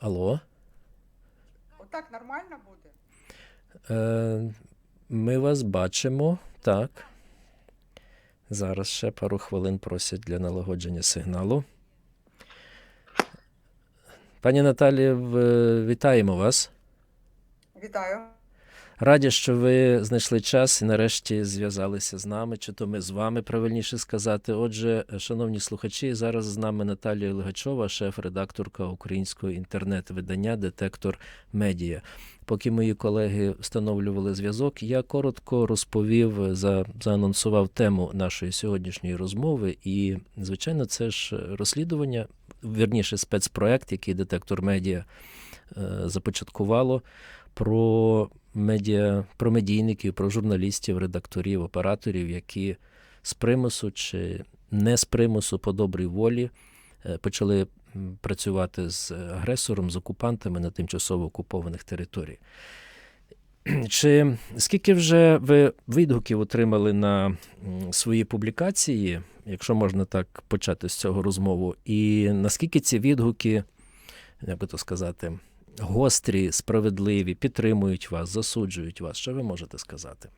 Алло. Отак нормально буде? Е, ми вас бачимо. Так. Зараз ще пару хвилин просять для налагодження сигналу. Пані Наталі, вітаємо вас. Вітаю. Раді, що ви знайшли час і нарешті зв'язалися з нами, чи то ми з вами, правильніше сказати. Отже, шановні слухачі, зараз з нами Наталія Легачова, шеф-редакторка українського інтернет-видання Детектор Медіа. Поки мої колеги встановлювали зв'язок, я коротко розповів, за, заанонсував тему нашої сьогоднішньої розмови. І, звичайно, це ж розслідування, вірніше, спецпроект, який Детектор Медіа е, започаткувало про медіа, про медійників, про журналістів, редакторів, операторів, які з примусу чи не з примусу по добрій волі е, почали працювати з агресором, з окупантами на тимчасово окупованих територіях. Чи скільки вже ви відгуків отримали на свої публікації, якщо можна так почати з цього розмову, і наскільки ці відгуки, як би то сказати, гострі, справедливі, підтримують вас, засуджують вас. Що ви можете сказати?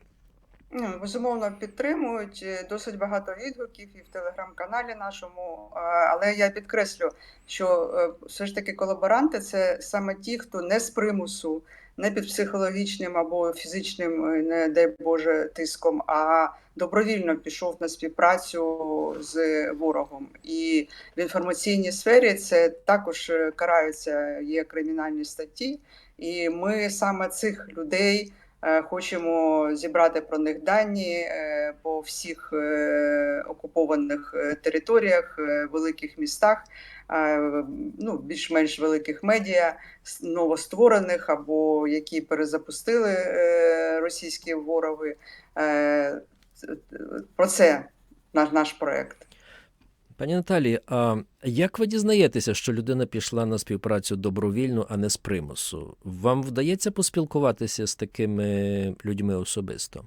Ну, Безумовно, підтримують е, досить багато відгуків і в телеграм-каналі нашому. Але я підкреслю, що е, все ж таки колаборанти це саме ті, хто не з примусу, не під психологічним або фізичним, е, не дай Боже, тиском, а добровільно пішов на співпрацю з ворогом. І в інформаційній сфері це також е, караються, є кримінальні статті. І ми саме цих людей. Е, Хочемо зібрати про них дані е, по всіх е, окупованих територіях, великих містах, ну, більш-менш великих медіа, новостворених або які перезапустили російські вороги. Про це наш, наш проект. Пані Наталі, а як ви дізнаєтеся, що людина пішла на співпрацю добровільно, а не з примусу? Вам вдається поспілкуватися з такими людьми особисто?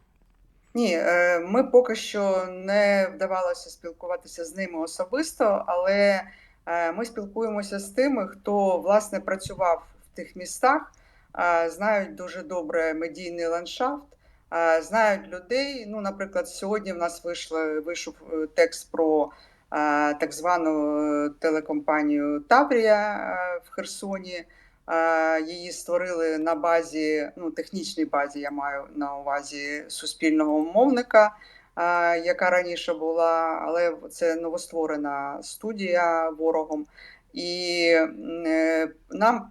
Ні, е, ми поки що не вдавалося спілкуватися з ними особисто, але е, ми спілкуємося з тими, хто власне працював в тих містах, е, знають дуже добре медійний ландшафт, знають людей. Ну, наприклад, сьогодні в нас вийшло, вийшов текст про так звану е, телекомпанію Таврія е, в Херсоні. Її створили на базі, ну технічній базі, я маю на увазі суспільного мовника, яка раніше була, але це новостворена студія ворогом. І е, нам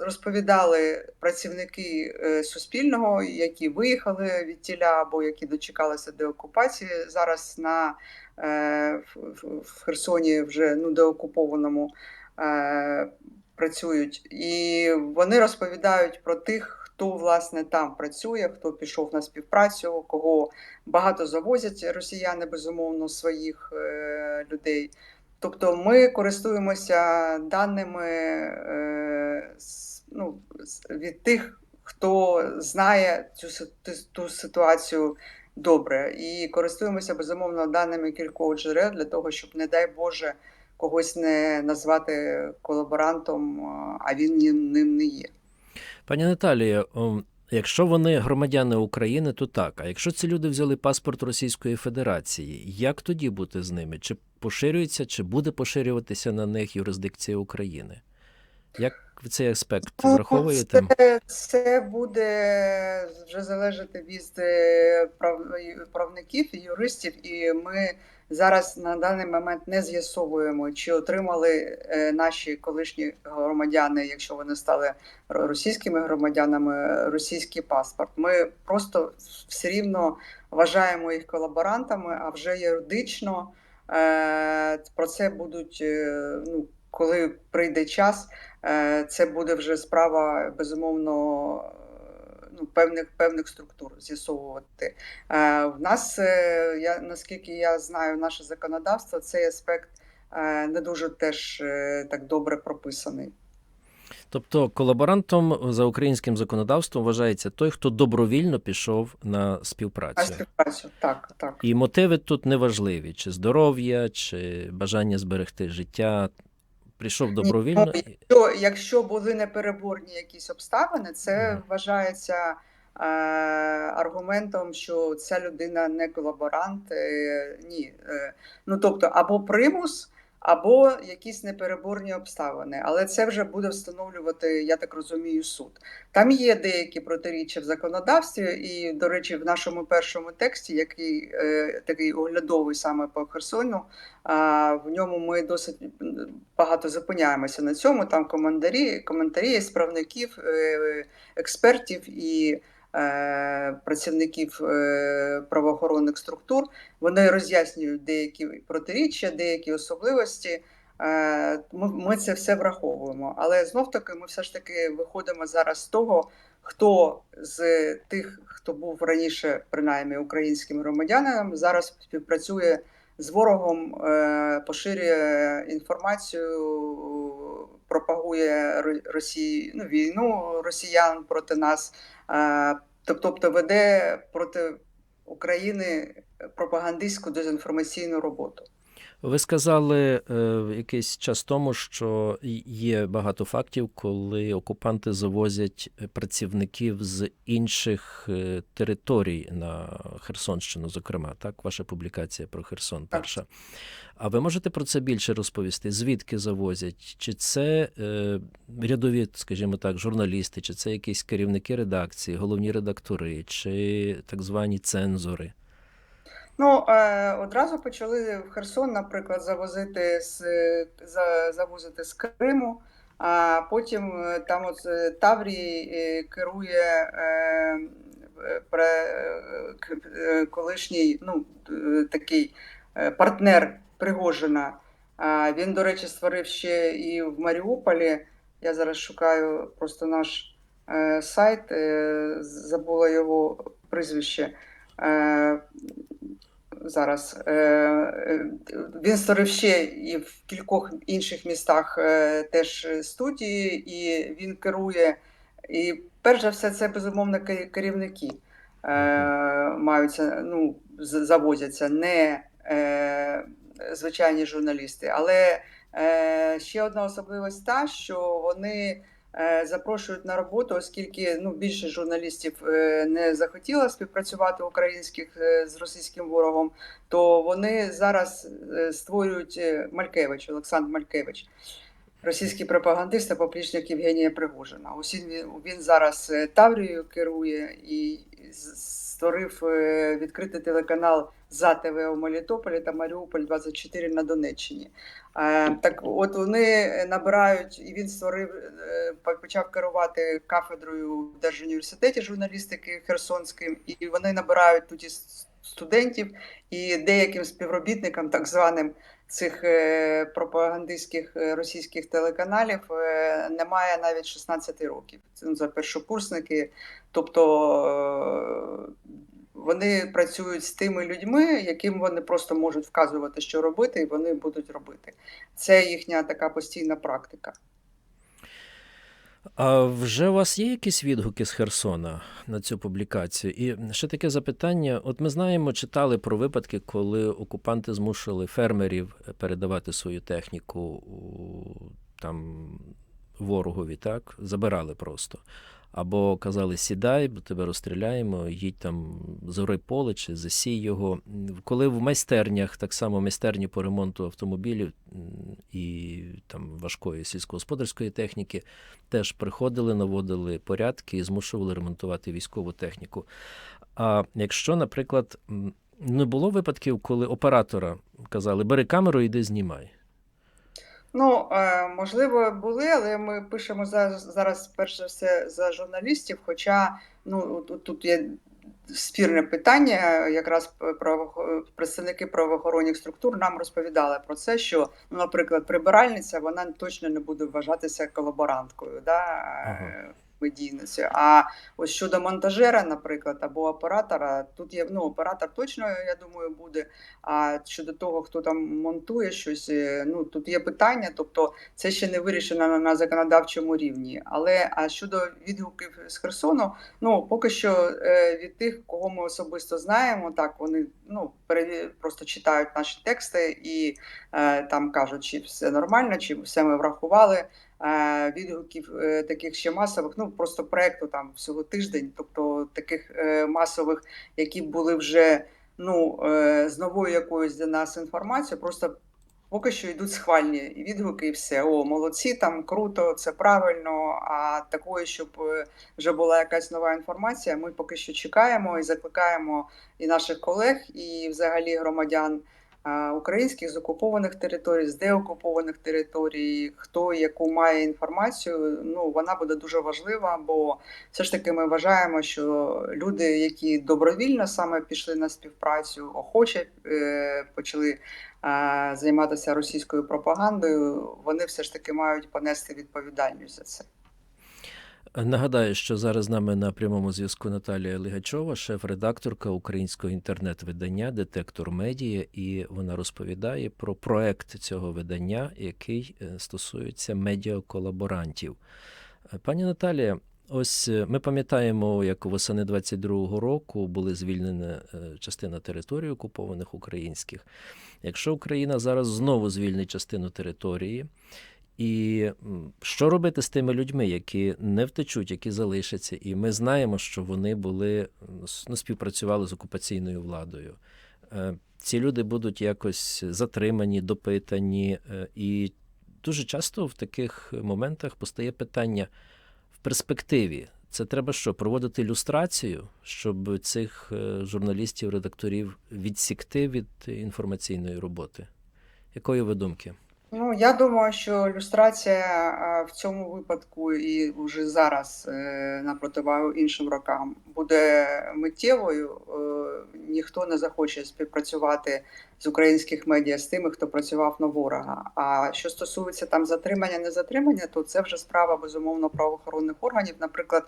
розповідали працівники суспільного, які виїхали від тіля або які дочекалися деокупації зараз на в- в- Херсоні, вже ну деокупованому. е, працюють, і вони розповідають про тих, хто власне там працює, хто пішов на співпрацю, кого багато завозять росіяни, безумовно, своїх е, людей. Тобто ми користуємося даними е, ну, від тих, хто знає цю ту ситуацію добре, і користуємося безумовно даними кількох джерел для того, щоб, не дай Боже, когось не назвати колаборантом, а він ним не є. Пані Наталія, якщо вони громадяни України, то так. А якщо ці люди взяли паспорт Російської Федерації, як тоді бути з ними? Чи поширюється, чи буде поширюватися на них юрисдикція України? Як ви цей аспект Ну, враховуєте? Це, це буде вже залежати від е, прав, правників і юристів, і ми зараз на даний момент не з'ясовуємо, чи отримали е, наші колишні громадяни, якщо вони стали російськими громадянами, російський паспорт. Ми просто все рівно вважаємо їх колаборантами, а вже юридично е, про це будуть, ну, коли прийде час. Е, Це буде вже справа безумовно е, ну, певних певних структур з'ясовувати. Е, В нас, я наскільки я знаю, наше законодавство цей аспект не дуже теж так добре прописаний. Тобто колаборантом за українським законодавством вважається той, хто добровільно пішов на співпрацю. співпрацю, так, так. І мотиви тут неважливі: чи здоров'я, чи бажання зберегти життя. Прийшов добровільно. Ні, Якщо, якщо були непереборні якісь обставини, це Мгм. вважається е, аргументом, що ця людина не колаборант. Е, ні. Е, ну тобто, або примус, або якісь непереборні обставини. Але це вже буде встановлювати, я так розумію, суд. Там є деякі протиріччя в законодавстві, і, до речі, в нашому першому тексті, який е, такий оглядовий саме по Херсону, а, в ньому ми досить багато зупиняємося на цьому. Там коментарі, коментарі справників, е, експертів і е, працівників е, правоохоронних структур. Вони роз'яснюють деякі протиріччя, деякі особливості. Е, Ми, це все враховуємо. Але знов таки ми все ж таки виходимо зараз з того, хто з тих, хто був раніше, принаймні українським громадянином, зараз співпрацює з ворогом, е, поширює інформацію, пропагує Ро- Росії, ну, війну росіян проти нас, тобто веде проти України пропагандистську дезінформаційну роботу. Ви сказали е, якийсь час тому, що є багато фактів, коли окупанти завозять е, працівників з інших е, територій на Херсонщину, зокрема, так, ваша публікація про Херсон перша. А ви можете про це більше розповісти? Звідки завозять? Чи це е, рядові, скажімо так, журналісти, чи це якісь керівники редакції, головні редактори, чи так звані цензори? Ну, е, одразу почали в Херсон, наприклад, завозити з, за, завозити з Криму, а потім е, там от е, Таврії е, керує е, пре, колишній ну, такий партнер Пригожина. Він, до речі, створив ще і в Маріуполі. Я зараз шукаю просто наш сайт, забула його прізвище. Зараз. Е, е, Він створив ще і в кількох інших містах е, теж студії, і він керує. І перш за все, це безумовно керівники маються, ну, завозяться, не звичайні журналісти. Але ще одна особливість та, що вони запрошують на роботу, оскільки ну, більше журналістів е, не захотіло співпрацювати українських е, з російським ворогом, то вони зараз е, створюють е, Малькевич, Олександр Малькевич, російський пропагандист поплічник Євгенія Пригожина. Ось він, зараз е, Таврією керує і створив е, відкритий телеканал за ТВ у Мелітополі та Маріуполь 24 на Донеччині. Е, Так от вони набирають, і він створив, почав керувати кафедрою в Держуніверситеті журналістики Херсонським, і вони набирають тут і студентів, і деяким співробітникам, так званим цих е, пропагандистських е, російських телеканалів, е, немає навіть 16 років. Це ну, за першокурсники. Тобто вони працюють з тими людьми, яким вони просто можуть вказувати, що робити, і вони будуть робити. Це їхня така постійна практика. А вже у вас є якісь відгуки з Херсона на цю публікацію? І ще таке запитання: от ми знаємо, читали про випадки, коли окупанти змушували фермерів передавати свою техніку там ворогові, так? Забирали просто. Або казали, сідай, бо тебе розстріляємо, їдь там зорай поле чи засій його. Коли в майстернях, так само майстерні по ремонту автомобілів і там важкої сільськогосподарської техніки, теж приходили, наводили порядки і змушували ремонтувати військову техніку. А якщо, наприклад, не було випадків, коли оператора казали, бери камеру, йди знімай. Ну, е, можливо, були, але ми пишемо зараз, зараз перш за все за журналістів. Хоча ну тут, тут є спірне питання. Якраз право, представники правоохоронних структур нам розповідали про це, що, ну, наприклад, прибиральниця вона точно не буде вважатися колаборанткою. Да? Ага. Медійності. А ось щодо монтажера, наприклад, або оператора, тут є ну, оператор точно, я думаю, буде. А щодо того, хто там монтує щось, е, ну тут є питання, тобто це ще не вирішено на, на законодавчому рівні. Але а щодо відгуків з Херсону, ну поки що е, від тих, кого ми особисто знаємо, так вони ну просто читають наші тексти і е, там кажуть, чи все нормально, чи все ми врахували. Відгуків е, таких ще масових, ну просто проекту там всього тиждень, тобто таких е, масових, які були вже ну е, з новою якоюсь для нас інформацією, просто поки що йдуть схвальні відгуки, і все. О, молодці, там круто, це правильно. А такої, щоб вже була якась нова інформація, ми поки що чекаємо і закликаємо і наших колег, і взагалі громадян українських з окупованих територій, з деокупованих територій, хто яку має інформацію, ну вона буде дуже важлива, бо все ж таки ми вважаємо, що люди, які добровільно саме пішли на співпрацю, охоче е, почали займатися російською пропагандою, вони все ж таки мають понести відповідальність за це. Нагадаю, що зараз з нами на прямому зв'язку Наталія Лигачова, шеф-редакторка українського інтернет-видання Детектор Медіа, і вона розповідає про проект цього видання, який е, стосується медіаколаборантів. Е, Пані Наталія, ось е, ми пам'ятаємо, як восени 22-го року були звільнені е, частина територій окупованих українських. Якщо Україна зараз знову звільнить частину території, і що робити з тими людьми, які не втечуть, які залишаться? І ми знаємо, що вони були ну, співпрацювали з окупаційною владою. Е, Ці люди будуть якось затримані, допитані, е, і дуже часто в таких моментах постає питання в перспективі. Це треба що, проводити люстрацію, щоб цих е, журналістів, редакторів відсікти від інформаційної роботи? Якої ви думки? Ну, я думаю, що люстрація а, в цьому випадку і вже зараз е, на противагу іншим рокам буде миттєвою. Е, Ніхто не захоче співпрацювати з українських медіа з тими, хто працював на ворога. А що стосується там затримання, не затримання, то це вже справа безумовно правоохоронних органів. Наприклад,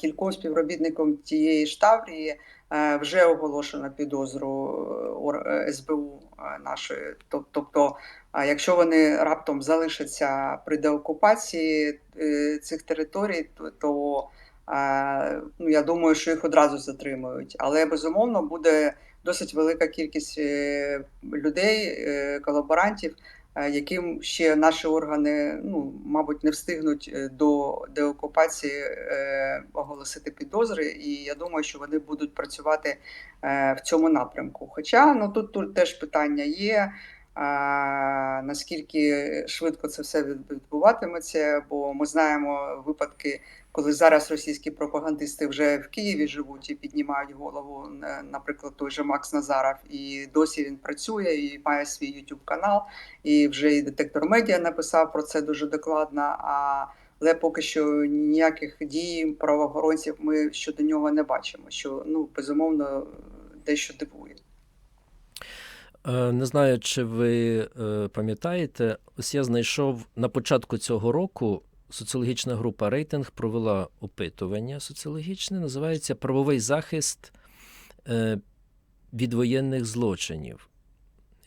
кільком співробітникам тієї ж Таврії е, вже оголошено підозру е, е, СБУ нашої. Тобто, якщо вони раптом залишаться при деокупації цих територій, то, ну, я думаю, що їх одразу затримують. Але безумовно буде досить велика кількість е, людей, е, колаборантів, е, яким ще наші органи, ну, мабуть, не встигнуть до деокупації оголосити підозри, і я думаю, що вони будуть працювати в цьому напрямку. Хоча ну тут, тут теж питання є. А, наскільки швидко це все відбуватиметься, бо ми знаємо випадки, коли зараз російські пропагандисти вже в Києві живуть і піднімають голову, наприклад, той же Макс Назаров, і досі він працює і має свій YouTube канал, і вже і детектор медіа написав про це дуже докладно. А але поки що ніяких дій правоохоронців ми щодо нього не бачимо, що ну безумовно дещо дивує. Е, Не знаю, чи ви е, пам'ятаєте, ось я знайшов на початку цього року соціологічна група Рейтинг провела опитування соціологічне, називається Правовий захист е, від воєнних злочинів.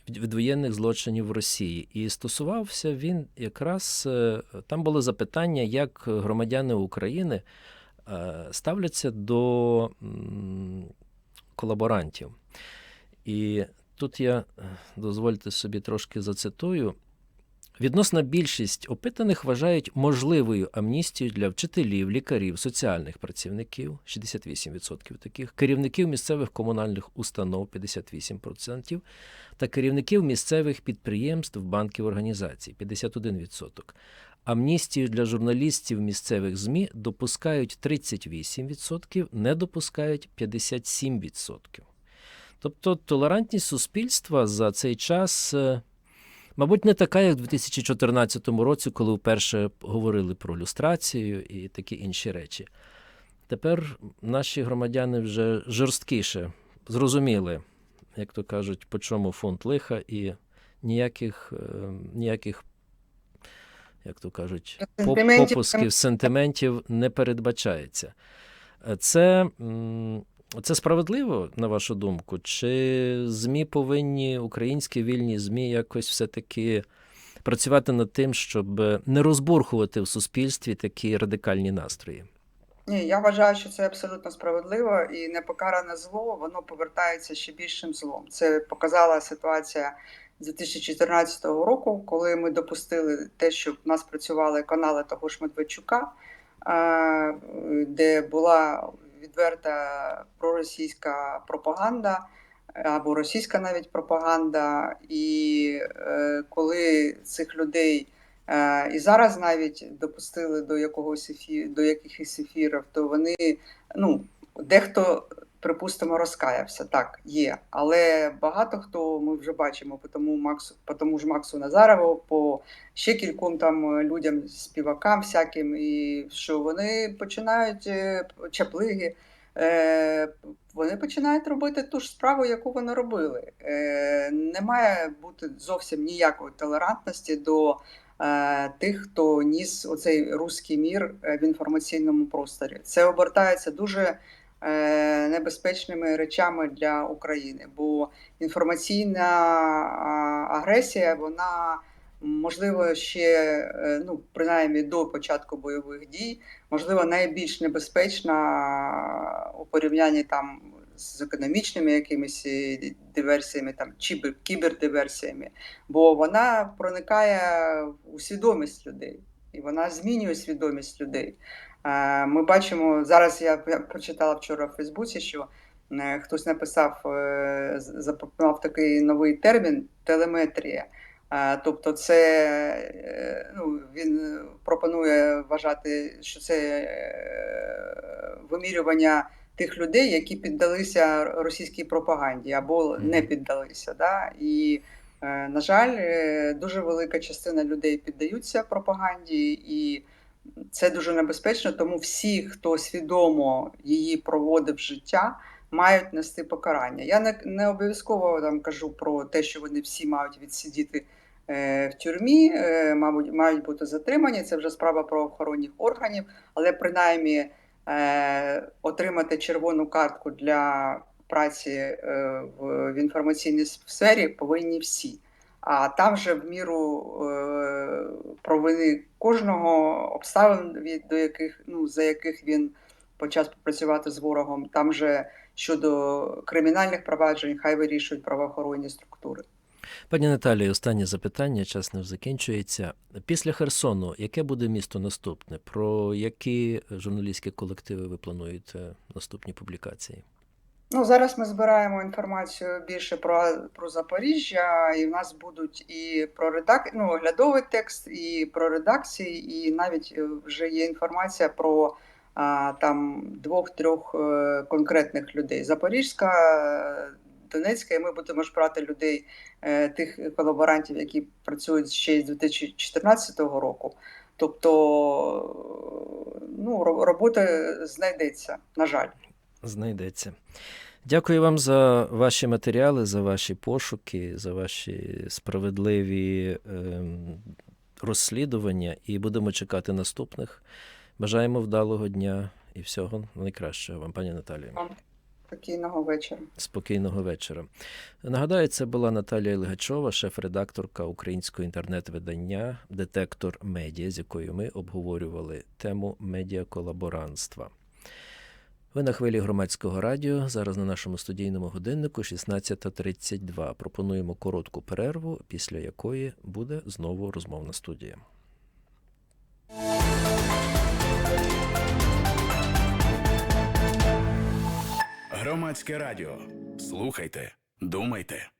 Від, воєнних злочинів в Росії. І стосувався він якраз е, там було запитання, як громадяни України е, ставляться до колаборантів. І Тут я дозвольте собі трошки зацитую. Відносна більшість опитаних вважають можливою амністію для вчителів, лікарів, соціальних працівників 68% таких, керівників місцевих комунальних установ 58%, та керівників місцевих підприємств, банків, організацій 51%. Амністію для журналістів місцевих ЗМІ допускають 38%, не допускають 57%. Тобто толерантність суспільства за цей час, е, мабуть, не така, як в 2014 році, коли вперше говорили про люстрацію і такі інші речі. Тепер наші громадяни вже жорсткіше зрозуміли, як то кажуть, по чому фунт лиха, і ніяких, е, ніяких як то кажуть, Сентиментів попусків сентиментів не передбачається. Це, це справедливо, на вашу думку? Чи ЗМІ повинні, українські вільні ЗМІ, якось все-таки працювати над тим, щоб не розбурхувати в суспільстві такі радикальні настрої? Ні, я вважаю, що це абсолютно справедливо і непокаране зло, воно повертається ще більшим злом. Це показала ситуація 2014 року, коли ми допустили те, щоб в нас працювали канали того ж Медведчука, е, де була відверта проросійська пропаганда або російська навіть пропаганда. І е, коли цих людей Е, І зараз навіть допустили до якогось ефі... до якихось ефірів, то вони ну дехто, припустимо, розкаявся. Так, є. Але багато хто ми вже бачимо по тому Максу, по тому ж Максу Назарову, по ще кільком там людям, співакам всяким, і що вони починають е, чаплиги. е, Вони починають робити ту ж справу, яку вони робили. Е, Не має бути зовсім ніякої толерантності до е, тих, хто ніс оцей руський мір е, в інформаційному просторі. Це обертається дуже е, небезпечними речами для України, бо інформаційна агресія, вона можливо ще е, ну принаймні до початку бойових дій, можливо, найбільш небезпечна у порівнянні там. З економічними якимись е, диверсіями, там чібер, кібердиверсіями, бо вона проникає у свідомість людей і вона змінює свідомість людей. Ми бачимо зараз. Я прочитала вчора в Фейсбуці, що е, хтось написав, е, запропонував такий новий термін телеметрія. Тобто, це е, ну, він пропонує вважати, що це вимірювання тих людей, які піддалися російській пропаганді або не піддалися. Да? І, на жаль, дуже велика частина людей піддаються пропаганді, і це дуже небезпечно, тому всі, хто свідомо її проводив життя, мають нести покарання. Я не, не обов'язково там кажу про те, що вони всі мають відсидіти е, в тюрмі, е, мабуть, мають бути затримані. Це вже справа правоохоронних органів, але принаймні е, отримати червону картку для праці е, в, в інформаційній сфері повинні всі. А там вже в міру е, провини кожного обставин, від до яких ну за яких він почав співпрацювати з ворогом. Там же щодо кримінальних проваджень, хай вирішують правоохоронні структури. Пані Наталії, останнє запитання, час не закінчується. Після Херсону, яке буде місто наступне? Про які журналістські колективи ви плануєте наступні публікації? Ну, зараз ми збираємо інформацію більше про, про Запоріжжя, і в нас будуть і про редак... ну, оглядовий текст, і про редакції, і навіть е, вже є інформація про а, там двох-трьох е, конкретних людей: Запорізька, Донецька, і ми будемо ж брати людей, е, тих колаборантів, які працюють ще з 2014 року. Тобто, ну, робота знайдеться, на жаль. Знайдеться. Дякую вам за ваші матеріали, за ваші пошуки, за ваші справедливі ем, розслідування, і будемо чекати наступних. Бажаємо вдалого дня і всього найкращого вам, пані Наталія. Спокійного вечора. Спокійного вечора. Нагадаю, це була Наталія Легачова, шеф-редакторка українського інтернет-видання Детектор Медіа, з якою ми обговорювали тему медіаколаборантства. Ви на хвилі громадського радіо. Зараз на нашому студійному годиннику 16.32. Пропонуємо коротку перерву, після якої буде знову розмовна студія. Громадське радіо. Слухайте, думайте.